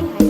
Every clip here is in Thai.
Bye.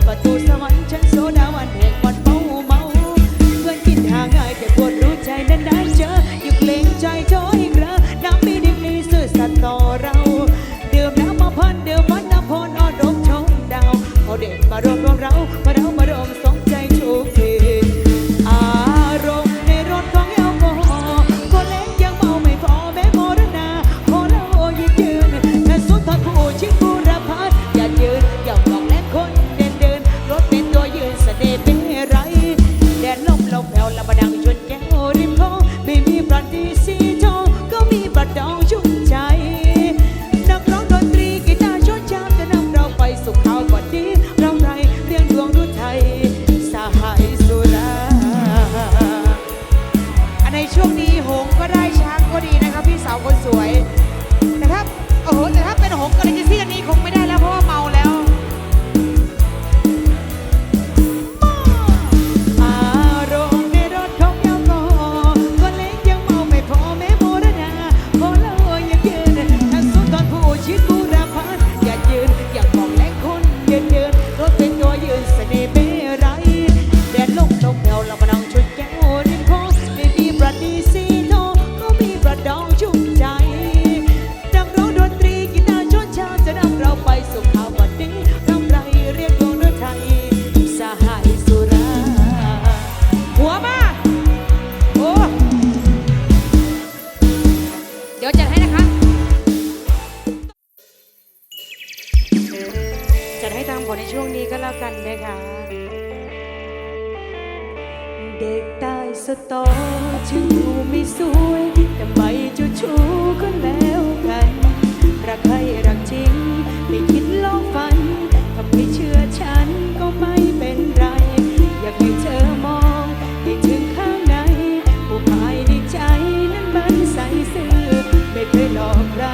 but. ในช่วงนี้หงก็ได้ช้างก็ดีนะครับพี่สาวคนสวย แต่ถ้าโอ้โหแต่ถ้าเป็นหงกระดิซี่อันนี้คงไม่ได้ จะให้ทำผลในช่วงนี้ก็แล้วกันนะคะเด็กตายสตอชื่อไม่สวยแต่ไมจะชูก็แล้วกัน รักใครรักจริง ไม่คิดลอกฝันถ้ไม่เชื่อฉันก็ไม่เป็นไร อยากให้เธอมองให้ถึงข้างในผู้ภายในใจนั้นมันใสซื่อไม่เคยหลอกใคร